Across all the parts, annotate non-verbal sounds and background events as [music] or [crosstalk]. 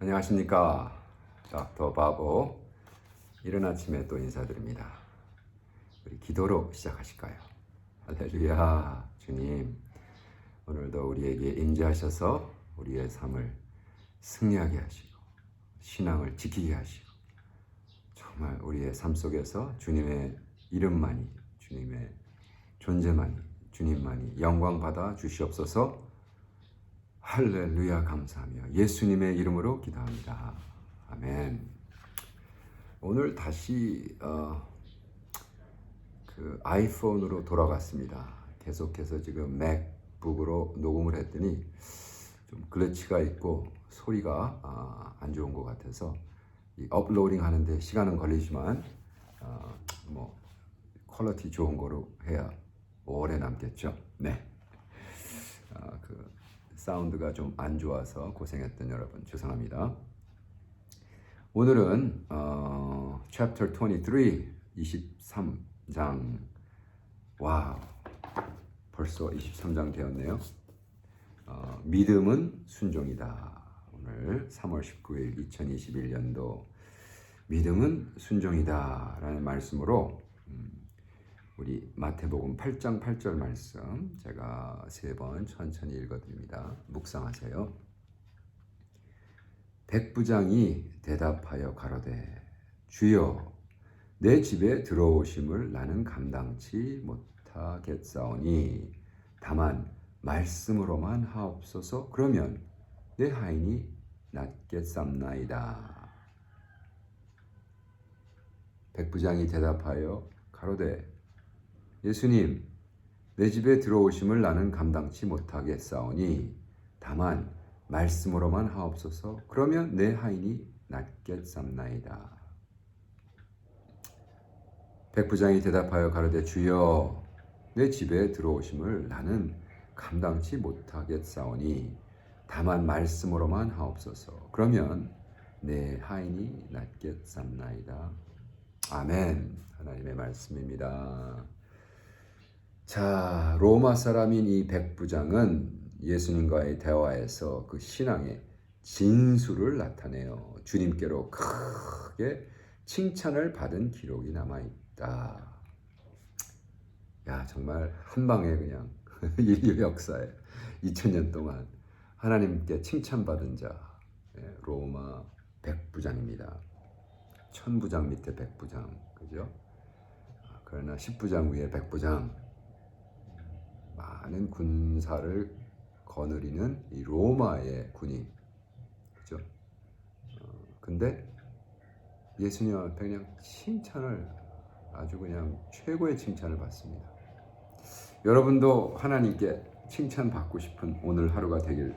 안녕하십니까. 닥터 바보. 이른 아침에 또 인사드립니다. 우리 기도로 시작하실까요? 할렐루야. 주님, 오늘도 우리에게 임재하셔서 우리의 삶을 승리하게 하시고, 신앙을 지키게 하시고, 정말 우리의 삶 속에서 주님의 이름만이, 주님의 존재만이, 주님만이 영광 받아 주시옵소서. 할렐루야 감사하며 예수님의 이름으로 기도합니다. 아멘. 오늘 다시 어, 그 아이폰으로 돌아갔습니다. 계속해서 지금 맥북으로 녹음을 했더니 좀 글리치가 있고 소리가 아, 안 좋은 것 같아서 이 업로딩 하는데 시간은 걸리지만 어, 뭐 퀄리티 좋은 거로 해야 오래 남겠죠. 네. 아, 그 사운드가 좀 안 좋아서 고생했던 여러분 죄송합니다. 오늘은 어, chapter 23 23장 와우 벌써 23장 되었네요. 어, 믿음은 순종이다. 오늘 3월 19일 2021년도 믿음은 순종이다라는 말씀으로 음, 우리 마태복음 8장 8절 말씀 제가 세 번 천천히 읽어드립니다. 묵상하세요. 백부장이 대답하여 가로되 주여 내 집에 들어오심을 나는 감당치 못하겠사오니 다만 말씀으로만 하옵소서 그러면 내 하인이 낫겠삼나이다. 백부장이 대답하여 가로되 예수님, 내 집에 들어오심을 나는 감당치 못하겠사오니 다만 말씀으로만 하옵소서. 그러면 내 하인이 낫겠삼나이다. 백부장이 대답하여 가로되 주여 내 집에 들어오심을 나는 감당치 못하겠사오니 다만 말씀으로만 하옵소서. 그러면 내 하인이 낫겠삼나이다. 아멘. 하나님의 말씀입니다. 자, 로마 사람인 이 백부장은 예수님과의 대화에서 그 신앙의 진수를 나타내요. 주님께로 크게 칭찬을 받은 기록이 남아 있다. 야, 정말 한 방에 그냥 [laughs] 인류 역사에 2000년 동안 하나님께 칭찬받은 자 예, 로마 백부장입니다. 천부장 밑에 백부장, 그죠? 아, 그러나 십부장 위에 백부장, 많은 군사를 거느리는 이 로마의 군인, 그죠? 어, 근데 예수님 앞에 그냥 칭찬을 아주 그냥 최고의 칭찬을 받습니다. 여러분도 하나님께 칭찬 받고 싶은 오늘 하루가 되길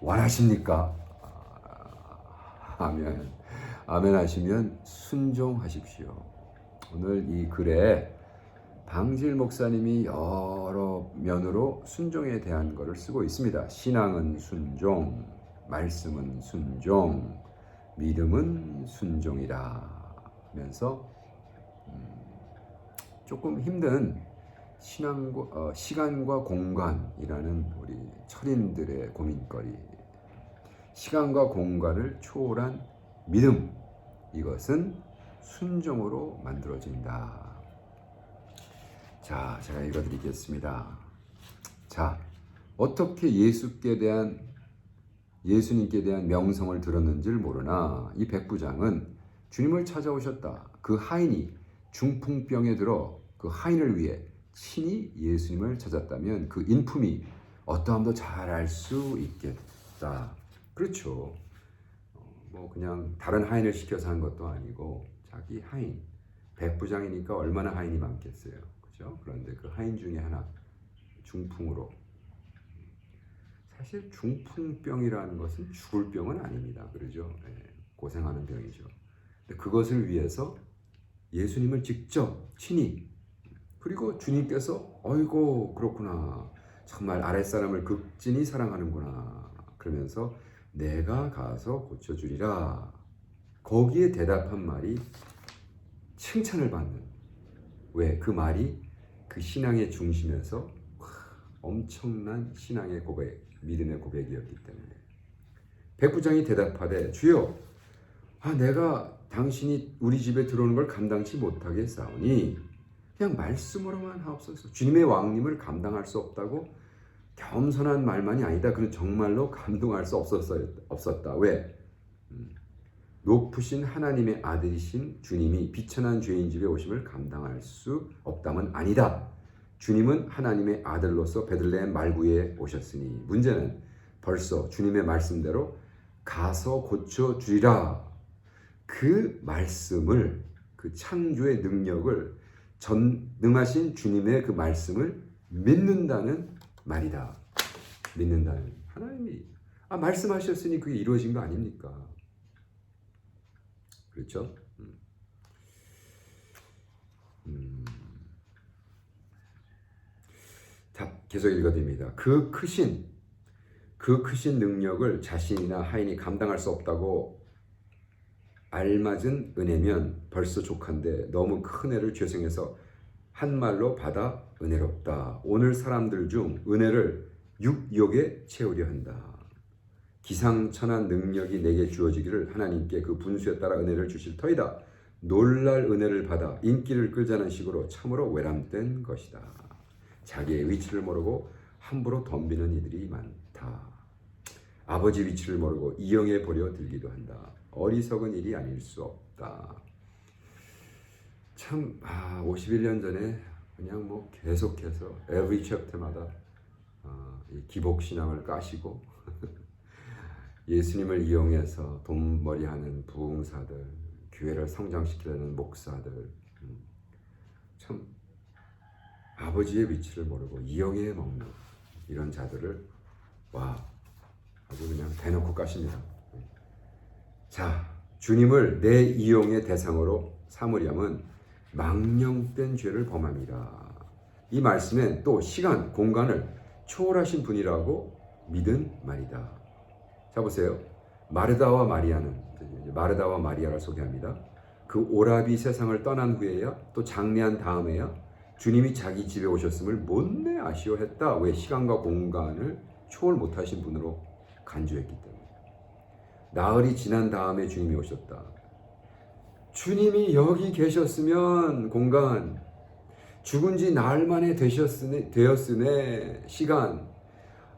원하십니까? 아, 아멘. 아멘 하시면 순종하십시오. 오늘 이 글에 방질 목사님이 여러 면으로 순종에 대한 것을 쓰고 있습니다. 신앙은 순종, 말씀은 순종, 믿음은 순종이라 하면서 음, 조금 힘든 신앙과 어, 시간과 공간이라는 우리 철인들의 고민거리, 시간과 공간을 초월한 믿음 이것은 순종으로 만들어진다. 자, 제가 읽어드리겠습니다. 자, 어떻게 예수께 대한 예수님께 대한 명성을 들었는지를 모르나 이 백부장은 주님을 찾아오셨다. 그 하인이 중풍병에 들어 그 하인을 위해 친히 예수님을 찾았다면 그 인품이 어떠함도 잘 알 수 있겠다. 그렇죠. 뭐 그냥 다른 하인을 시켜서 한 것도 아니고 자기 하인 백부장이니까 얼마나 하인이 많겠어요. 그죠? 그런데 그 하인 중에 하나 중풍으로 사실 중풍병이라는 것은 죽을 병은 아닙니다. 그러죠? 예, 고생하는 병이죠. 그것을 위해서 예수님을 직접 친히 그리고 주님께서 어이고 그렇구나 정말 아랫사람을 극진히 사랑하는구나 그러면서 내가 가서 고쳐주리라 거기에 대답한 말이 칭찬을 받는 왜 그 말이 그 신앙의 중심에서 엄청난 신앙의 고백 믿음의 고백이었기 때문에. 백부장이 대답하되 주여 아 내가 당신이 우리 집에 들어오는 걸 감당치 못하게 싸우니 그냥 말씀으로만 하옵소서. 주님의 왕님을 감당할 수 없다고 겸손한 말만이 아니다. 그는 정말로 감동할 수 없었어, 없었다. 왜? 음, 높으신 하나님의 아들이신 주님이 비천한 죄인 집에 오심을 감당할 수 없다면 아니다 주님은 하나님의 아들로서 베들레헴 말구에 오셨으니 문제는 벌써 주님의 말씀대로 가서 고쳐 주리라. 그 말씀을 그 창조의 능력을 전능하신 주님의 그 말씀을 믿는다는 말이다. 믿는다는 하나님이 아 말씀하셨으니 그게 이루어진 거 아닙니까? 그렇죠? 음. 음. 자, 계속 읽어드립니다. 그 크신 그 크신 능력을 자신이나 하인이 감당할 수 없다고 알맞은 은혜면 벌써 족한데 너무 큰 애를 죄성해서 한 말로 받아 은혜롭다. 오늘 사람들 중 은혜를 육욕에 채우려 한다. 기상천한 능력이 내게 주어지기를 하나님께 그 분수에 따라 은혜를 주실 터이다. 놀랄 은혜를 받아 인기를 끌자는 식으로 참으로 외람된 것이다. 자기의 위치를 모르고 함부로 덤비는 이들이 많다. 아버지 위치를 모르고 이영에 버려 들기도 한다. 어리석은 일이 아닐 수 없다. 참, 아, 51년 전에 그냥 뭐 계속해서 every chapter마다 어, 이 기복신앙을 까시고 예수님을 이용해서 돈벌이하는 부흥사들, 교회를 성장시키려는 목사들, 음, 참 아버지의 위치를 모르고 이용해 먹는 이런 자들을 와 아주 그냥 대놓고 까십니다. 자, 주님을 내 이용의 대상으로 삼으려면 망령된 죄를 범합니다. 이 말씀엔 또 시간, 공간을 초월하신 분이라고 믿은 말이다. 자 보세요. 마르다와 마리아는 마르다와 마리아를 소개합니다. 그 오라비 세상을 떠난 후에야 또 장례한 다음에야 주님이 자기 집에 오셨음을 못내 아쉬워했다. 왜 시간과 공간을 초월 못하신 분으로 간주했기 때문에. 나흘이 지난 다음에 주님이 오셨다. 주님이 여기 계셨으면 공간, 죽은 지 나흘 만에 되셨으네, 되었으네, 시간.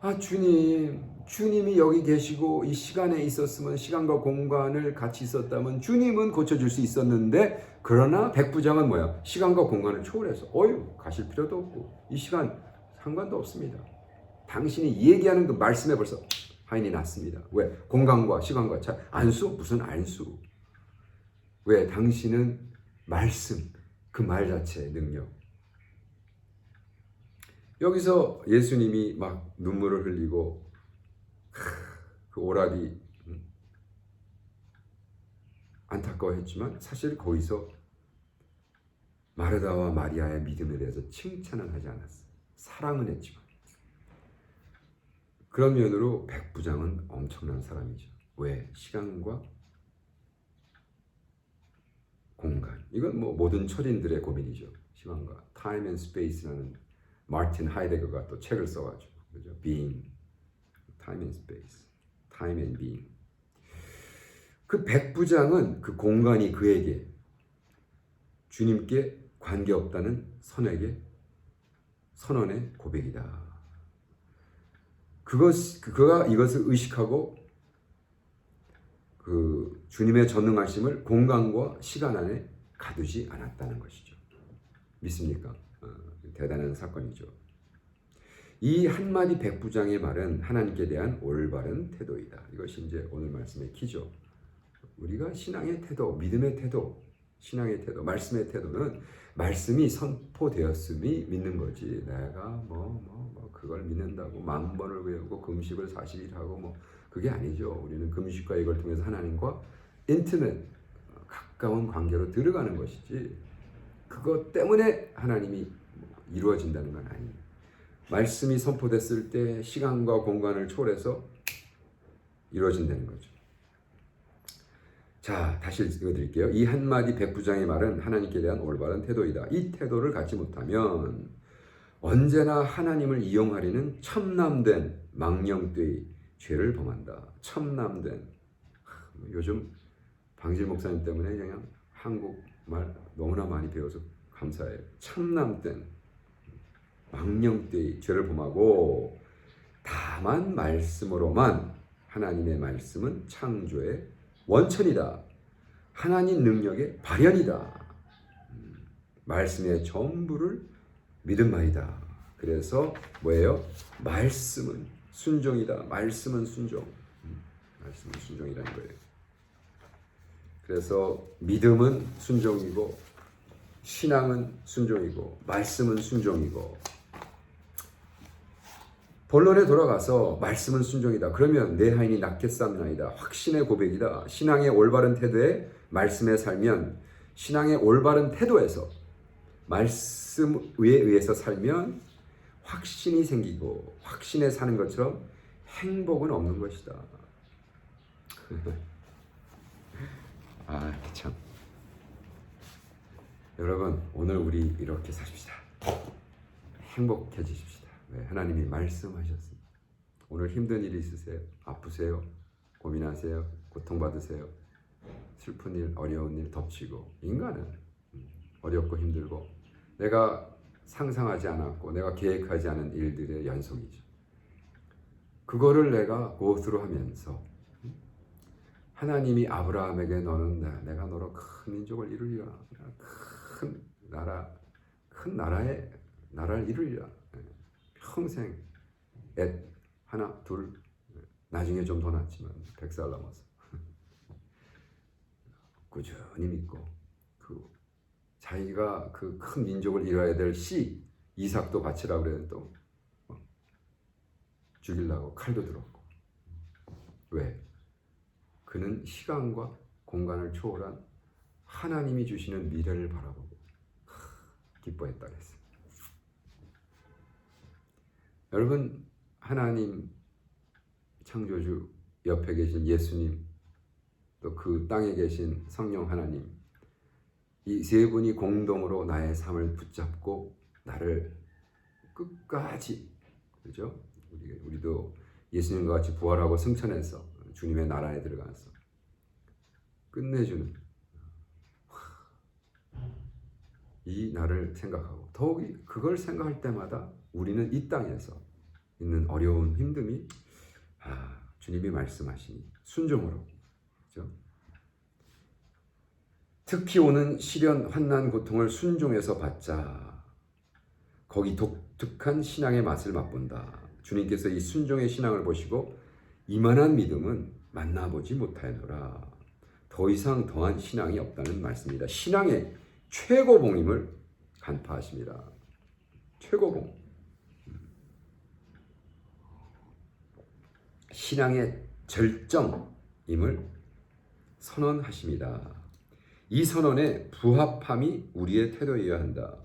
아, 주님, 주님이 여기 계시고 이 시간에 있었으면 시간과 공간을 같이 있었다면 주님은 고쳐줄 수 있었는데 그러나 백부장은 뭐야? 시간과 공간을 초월해서 어휴 가실 필요도 없고 이 시간 상관도 없습니다. 당신이 얘기하는 그 말씀에 벌써 하인이 났습니다. 왜? 공간과 시간과 차 안수 무슨 안수? 왜? 당신은 말씀 그 말 자체의 능력. 여기서 예수님이 막 눈물을 흘리고 그 오라비 음, 안타까워했지만 사실 거기서 마르다와 마리아의 믿음에 대해서 칭찬은 하지 않았어요. 사랑은 했지만 그런 면으로 백부장은 엄청난 사람이죠. 왜? 시간과 공간. 이건 뭐 모든 철인들의 고민이죠. 시간과 time and space라는 마틴 하이데거가 또 책을 써가지고 그죠? being, time and space, time and being. 그 백부장은 그 공간이 그에게 주님께 관계 없다는 선에게 선언의 고백이다. 그것 그가 이것을 의식하고 그 주님의 전능하심을 공간과 시간 안에 가두지 않았다는 것이죠. 믿습니까? 어, 대단한 사건이죠. 이 한마디 백부장의 말은 하나님께 대한 올바른 태도이다. 이것이 이제 오늘 말씀의 키죠. 우리가 신앙의 태도, 믿음의 태도, 신앙의 태도, 말씀의 태도는 말씀이 선포되었음이 믿는 거지. 내가 뭐, 뭐, 뭐, 그걸 믿는다고 만 번을 외우고 금식을 40일 하고 뭐, 그게 아니죠. 우리는 금식과 이걸 통해서 하나님과 인티밋, 가까운 관계로 들어가는 것이지. 그것 때문에 하나님이 이루어진다는 건 아니에요. 말씀이 선포됐을 때 시간과 공간을 초월해서 이루어진다는 거죠. 자, 다시 읽어드릴게요. 이 한마디 백부장의 말은 하나님께 대한 올바른 태도이다. 이 태도를 갖지 못하면 언제나 하나님을 이용하려는 첨남된 망령되이 죄를 범한다. 첨남된 요즘 방질 목사님 때문에 그냥 한국말 너무나 많이 배워서 감사해요. 참남된 망령되이 죄를 범하고 다만 말씀으로만 하나님의 말씀은 창조의 원천이다. 하나님 능력의 발현이다. 음, 말씀의 전부를 믿은 말이다. 그래서 뭐예요? 말씀은 순종이다. 말씀은 순종. 음, 말씀은 순종이라는 거예요. 그래서 믿음은 순종이고 신앙은 순종이고 말씀은 순종이고 본론에 돌아가서 말씀은 순종이다. 그러면 내 하인이 낫겠삼나이다. 확신의 고백이다. 신앙의 올바른 태도에 말씀에 살면 신앙의 올바른 태도에서 말씀에 의해서 살면 확신이 생기고 확신에 사는 것처럼 행복은 없는 것이다. [laughs] 아, 참. 여러분, 오늘 우리 이렇게 사십시다. 행복해지십시다. 네, 하나님이 말씀하셨습니다. 오늘 힘든 일이 있으세요? 아프세요? 고민하세요? 고통받으세요? 슬픈 일, 어려운 일 덮치고 인간은 음, 어렵고 힘들고 내가 상상하지 않았고 내가 계획하지 않은 일들의 연속이죠. 그거를 내가 고스로 하면서 음, 하나님이 아브라함에게 너는 내- 내가 너로 큰 민족을 이루리라. 큰 나라 큰 나라의 나라를 이루리라. 예. 평생 애 하나 둘 나중에 좀더 낳지만 백살 넘어서 [laughs] 꾸준히 믿고 그 자기가 그 큰 민족을 이뤄야 될씨 이삭도 바치라 그랬는데 또 어, 죽이려고 칼도 들었고 왜 그는 시간과 공간을 초월한 하나님이 주시는 미래를 바라보고 하, 기뻐했다 그랬어요. 여러분 하나님 창조주 옆에 계신 예수님 또 그 땅에 계신 성령 하나님 이 세 분이 공동으로 나의 삶을 붙잡고 나를 끝까지 그죠? 우리 우리도 예수님과 같이 부활하고 승천해서 주님의 나라에 들어가서 끝내주는 이 나를 생각하고 더욱이 그걸 생각할 때마다 우리는 이 땅에서 있는 어려운 힘듦이 아 주님이 말씀하시니 순종으로. 그죠? 특히 오는 시련 환난 고통을 순종해서 받자. 거기 독특한 신앙의 맛을 맛본다. 주님께서 이 순종의 신앙을 보시고 이만한 믿음은 만나보지 못하였노라. 더 이상 더한 신앙이 없다는 말씀입니다. 신앙의 최고봉임을 간파하십니다. 최고봉 신앙의 절정임을 선언하십니다. 이 선언에 부합함이 우리의 태도여야 한다.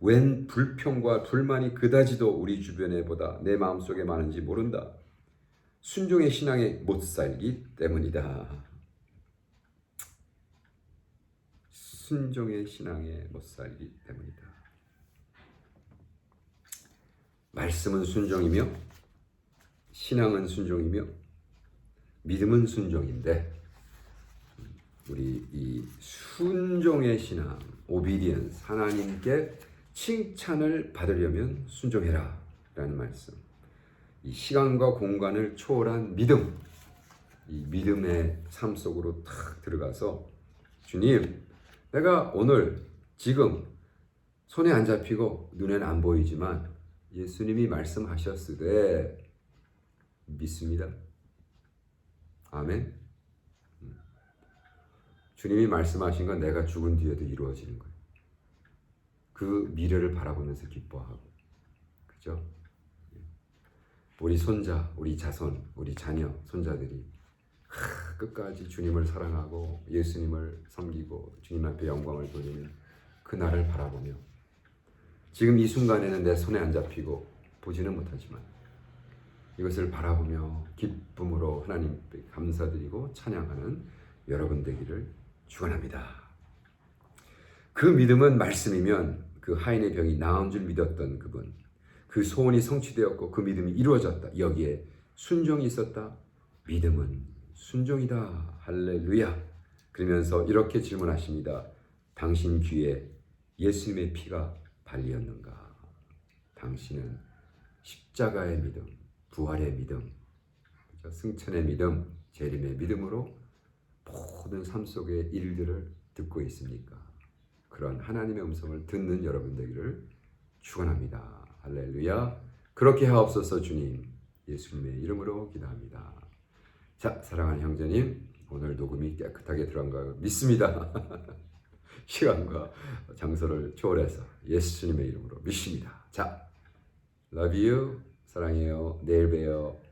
웬 불평과 불만이 그다지도 우리 주변에 보다 내 마음속에 많은지 모른다. 순종의 신앙에 못 살기 때문이다. 순종의 신앙에 못 살기 때문이다. 말씀은 순종이며 신앙은 순종이며 믿음은 순종인데 우리 이 순종의 신앙 오비디언스 하나님께 칭찬을 받으려면 순종해라 라는 말씀. 이 시간과 공간을 초월한 믿음 이 믿음의 삶 속으로 탁 들어가서 주님 내가 오늘 지금 손에 안 잡히고 눈에는 안 보이지만 예수님이 말씀하셨으되 믿습니다. 아멘. 음. 주님이 말씀하신 건 내가 죽은 뒤에도 이루어지는 거예요. 그 미래를 바라보면서 기뻐하고, 그죠? 우리 손자, 우리 자손, 우리 자녀, 손자들이 하, 끝까지 주님을 사랑하고 예수님을 섬기고 주님 앞에 영광을 돌리는 그 날을 바라보며 지금 이 순간에는 내 손에 안 잡히고 보지는 못하지만 이것을 바라보며 기쁨으로 하나님께 감사드리고 찬양하는 여러분 되기를 축원합니다. 그 믿음은 말씀이면 그 하인의 병이 나은 줄 믿었던 그분 그 소원이 성취되었고 그 믿음이 이루어졌다. 여기에 순종이 있었다. 믿음은 순종이다. 할렐루야. 그러면서 이렇게 질문하십니다. 당신 귀에 예수님의 피가 발리었는가? 당신은 십자가의 믿음, 부활의 믿음? 승천의 믿음, 재림의 믿음으로 모든 삶 속의 일들을 듣고 있습니까? 그런 하나님의 음성을 듣는 여러분 되기를 축원합니다. 할렐루야. 그렇게 하옵소서 주님. 예수님의 이름으로 기도합니다. 자, 사랑하는 형제님, 오늘 녹음이 깨끗하게 들어간 거 믿습니다. [laughs] 시간과 장소를 초월해서 예수님의 이름으로 믿습니다. 자, love you. 사랑해요. 내일 봬요.